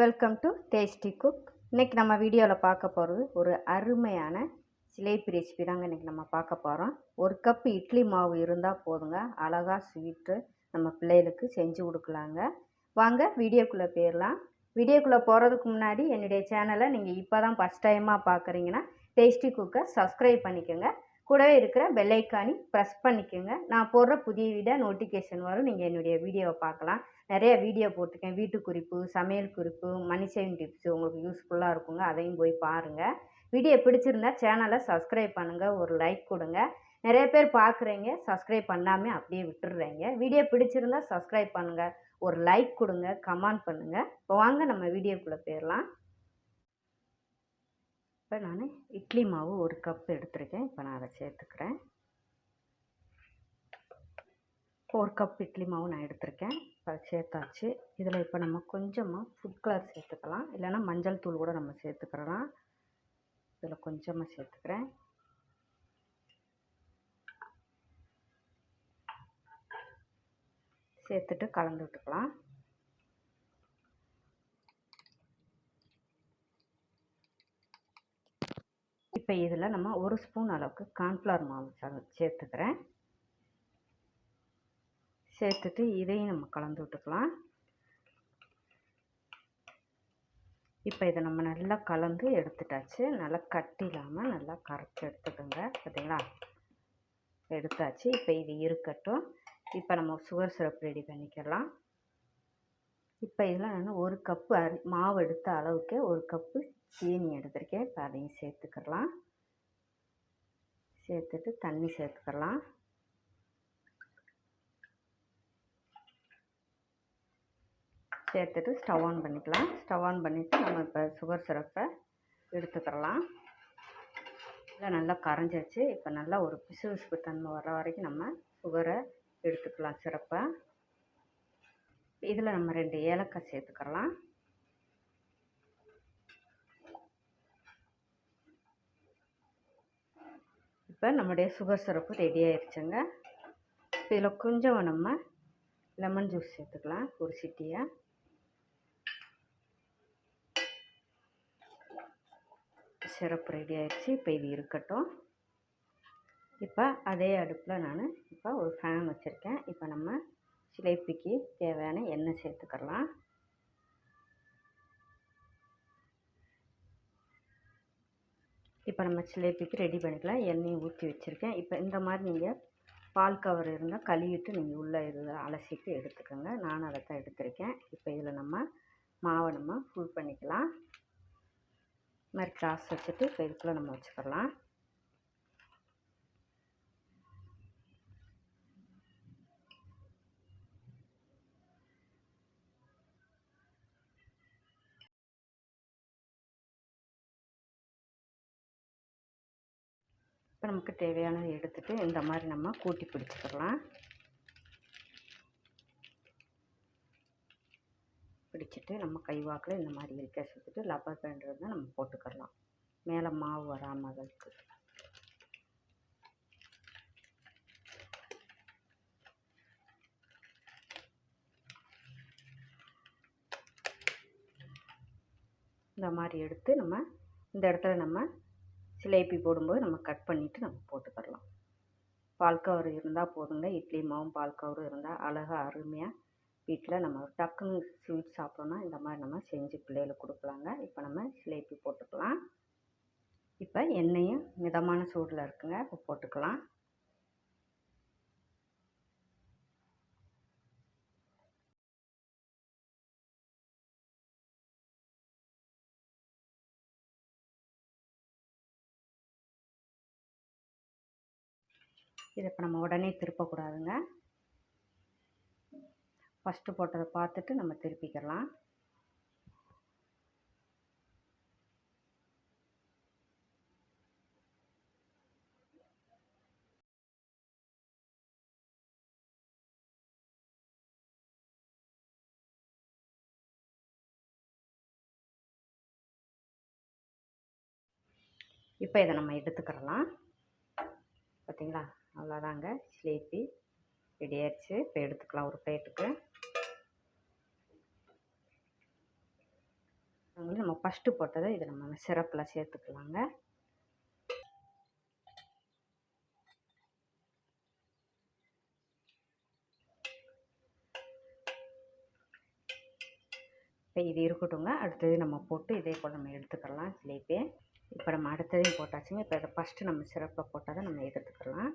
Welcome to tasty cook இன்றைக்கி நம்ம வீடியோவில் பார்க்க போகிறது ஒரு அருமையான சிலேபி ரெசிபி தாங்க இன்றைக்கி நம்ம பார்க்க போகிறோம் ஒரு கப் இட்லி மாவு இருந்தால் போதுங்க. அழகாக ஸ்வீட்டு நம்ம பிள்ளைகளுக்கு செஞ்சு கொடுக்கலாங்க. வாங்க வீடியோக்குள்ளே போயிடலாம் வீடியோக்குள்ளே போகிறதுக்கு முன்னாடி என்னுடைய சேனலை நீங்கள் இப்போ தான் ஃபஸ்ட் டைமாக பார்க்குறீங்கன்னா டேஸ்டி குக்கை சப்ஸ்கிரைப் பண்ணிக்கோங்க. கூடவே இருக்கிற பெல்லைக்கானி ப்ரெஸ் பண்ணிக்கோங்க. நான் போடுற புதிய வீடியோ நோட்டிஃபிகேஷன் வரும். நீங்கள் என்னுடைய வீடியோவை பார்க்கலாம். நிறைய வீடியோ போட்டிருக்கேன். வீட்டு குறிப்பு சமையல் குறிப்பு மணி சேவிங் டிப்ஸ் உங்களுக்கு யூஸ்ஃபுல்லாக இருக்குங்க. அதையும் போய் பாருங்கள் வீடியோ பிடிச்சிருந்தா சேனலை சப்ஸ்கிரைப் பண்ணுங்கள் ஒரு லைக் கொடுங்க. நிறைய பேர் பார்க்குறீங்க சப்ஸ்கிரைப் பண்ணாமல் அப்படியே விட்டுடுறீங்க வீடியோ பிடிச்சிருந்தா சப்ஸ்கிரைப் பண்ணுங்கள் ஒரு லைக் கொடுங்க. கமெண்ட் பண்ணுங்கள் இப்போ வாங்க நம்ம வீடியோக்குள்ளே போயிடலாம். இப்போ நான் இட்லி மாவு ஒரு கப் எடுத்திருக்கேன். இப்போ நான் அதை சேர்த்துக்கிறேன். ஒரு கப் இட்லி மாவு நான் எடுத்திருக்கேன். இப்போ அதை சேர்த்தாச்சு. இதில் இப்போ நம்ம கொஞ்சமாக ஃபுட் கலர் சேர்த்துக்கலாம். இல்லைன்னா மஞ்சள் தூள் கூட நம்ம சேர்த்துக்கிறலாம். இதில் கொஞ்சமாக சேர்த்துக்கிறேன். சேர்த்துட்டு கலந்து விட்டுக்கலாம். இப்போ இதில் நம்ம ஒரு ஸ்பூன் அளவுக்கு கார்ன்ஃப்ளவர் மாவு சேர்த்துக்கிறேன். சேர்த்துட்டு இதையும் நம்ம கலந்து விட்டுக்கலாம். இப்போ இதை நம்ம நல்லா கலந்து எடுத்துட்டாச்சு. நல்லா கட்டி இல்லாமல் நல்லா கரைச்சி எடுத்துக்கோங்க. பார்த்தீங்களா? எடுத்தாச்சு. இப்போ இது இருக்கட்டும். இப்போ நம்ம சுகர் சிரப் ரெடி பண்ணிக்கலாம். இப்போ இதில் நான் ஒரு கப்பு அரி மாவு எடுத்த அளவுக்கு ஒரு கப்பு சீனி எடுத்திருக்கேன். இப்போ அதையும் சேர்த்துக்கலாம். சேர்த்துட்டு தண்ணி சேர்த்துக்கலாம். சேர்த்துட்டு ஸ்டவ் ஆன் பண்ணிக்கலாம். ஸ்டவ் ஆன் பண்ணிவிட்டு நம்ம இப்போ சுகர் சிரப்பை எடுத்துக்கிறலாம். இல்லை நல்லா கரைஞ்சிருச்சு. இப்போ நல்லா ஒரு பிசு பிசுப்பு தன்மை வர வரைக்கும் நம்ம சுகரை எடுத்துக்கலாம் சிரப்பை இதில் நம்ம ரெண்டு ஏலக்காய் சேர்த்துக்கலாம். இப்போ நம்முடைய சுகர் சிரப்பு ரெடி ஆயிடுச்சுங்க இப்போ இதில் கொஞ்சம் நம்ம லெமன் ஜூஸ் சேர்த்துக்கலாம் ஒரு சிட்டியாக சிரப்பு ரெடி ஆயிடுச்சு இப்போ இது இருக்கட்டும். இப்போ அதே அடுப்பில் நான் இப்போ ஒரு ஃபேன் வச்சுருக்கேன். இப்போ நம்ம ஜிலேபிக்கு தேவையான எண்ணெய் சேர்த்துக்கலாம். இப்போ நம்ம ஜிலேபிக்கு ரெடி பண்ணிக்கலாம். எண்ணெயை ஊற்றி வச்சுருக்கேன். இப்போ இந்த மாதிரி நீங்கள் பால் கவர் இருந்தால் கழுவிட்டு நீங்கள் உள்ளே இது அலசிட்டு எடுத்துக்கோங்க. நானும் அதை தான் எடுத்திருக்கேன். இப்போ இதில் நம்ம மாவை நம்ம ஃபுல் பண்ணிக்கலாம். இது மாதிரி கிராஸ் வச்சுட்டு இப்போ இதுக்குள்ளே நம்ம வச்சுக்கலாம். இப்போ நமக்கு தேவையானதை எடுத்துகிட்டு இந்த மாதிரி நம்ம கூட்டி பிடிச்சிக்கலாம். பிடிச்சிட்டு நம்ம கைவாக்கில் இந்த மாதிரி இழுக்க சுற்றிட்டு லப்பர் பேண்ட் இருந்தால் நம்ம போட்டுக்கலாம். மேலே மாவு வராமல் அதுக்கு. இந்த மாதிரி எடுத்து நம்ம இந்த இடத்துல நம்ம சிலேபி போடும்போது நம்ம கட் பண்ணிவிட்டு நம்ம போட்டுக்கலாம் பால்கவர் இருந்தால் போதுங்க. இட்லி மாவும் பால்கவரும் இருந்தால் அழகாக அருமையாக வீட்டில் நம்ம டக்குன்னு ஸ்வீட் சாப்பிட்டோன்னா இந்த மாதிரி நம்ம செஞ்சு பிள்ளைகளுக்கு கொடுக்கலாங்க. இப்போ நம்ம சிலேபி போட்டுக்கலாம். இப்போ எண்ணெயும் மிதமான சூடில் இருக்குங்க. இப்போ போட்டுக்கலாம். இதை இப்போ நம்ம உடனே திருப்பக்கூடாதுங்க. ஃபஸ்ட்டு போட்டதை பார்த்துட்டு நம்ம திருப்பிக்கலாம். இப்போ இதை நம்ம எடுத்துக்கிறலாம். பார்த்தீங்களா அவ்வளோதாங்க. ஜிலேபி ரெடி ஆயிடுச்சு. இப்போ எடுத்துக்கலாம் ஒரு பிளேட்டுக்கு. மாதிரி நம்ம ஃபஸ்ட்டு போட்டதை இதை நம்ம சிறப்பில் சேர்த்துக்கலாங்க. இப்போ இது இருக்கட்டுங்க. அடுத்தது நம்ம போட்டு இதே போல் நம்ம எடுத்துக்கலாம் ஜிலேபி இப்போ நம்ம அடுத்ததையும் போட்டாச்சுங்க. இப்போ இதை ஃபஸ்ட்டு நம்ம சிறப்பை போட்டால் தான் நம்ம எடுத்துக்கலாம்.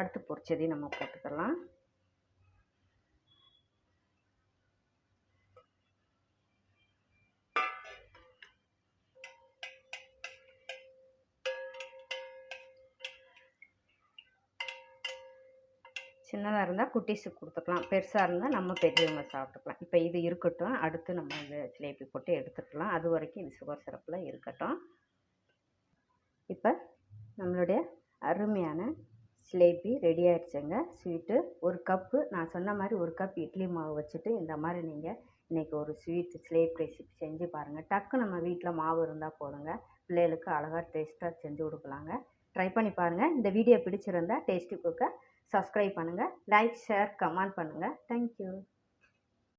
அடுத்து பொரிச்சதையும் நம்ம போட்டுக்கலாம். சின்னதாக இருந்தால் குட்டீஸுக்கு கொடுத்துக்கலாம். பெருசாக இருந்தால் நம்ம பெரியவங்க சாப்பிட்டுக்கலாம். இப்போ இது இருக்கட்டும். அடுத்து நம்ம இந்த ஜிலேபி போட்டு எடுத்துக்கலாம். அது வரைக்கும் இது சுகர் சிரப்பில் இருக்கட்டும். இப்போ நம்மளுடைய அருமையான ஜிலேபி ரெடி ஆயிடுச்சுங்க. ஸ்வீட்டு ஒரு கப்பு நான் சொன்ன மாதிரி ஒரு கப் இட்லி மாவு வச்சுட்டு இந்த மாதிரி நீங்கள் இன்றைக்கி ஒரு ஸ்வீட் ஜிலேபி ரெசிபி செஞ்சு பாருங்கள் டக்கு நம்ம வீட்டில் மாவு இருந்தால் போதுங்க. பிள்ளைகளுக்கு அழகாக டேஸ்ட்டாக செஞ்சு கொடுக்கலாங்க. ட்ரை பண்ணி பாருங்கள் இந்த வீடியோ பிடிச்சிருந்தா டேஸ்டி குக்கை சப்ஸ்கிரைப் பண்ணுங்கள் லைக் ஷேர் கமெண்ட் பண்ணுங்கள் தேங்க்யூ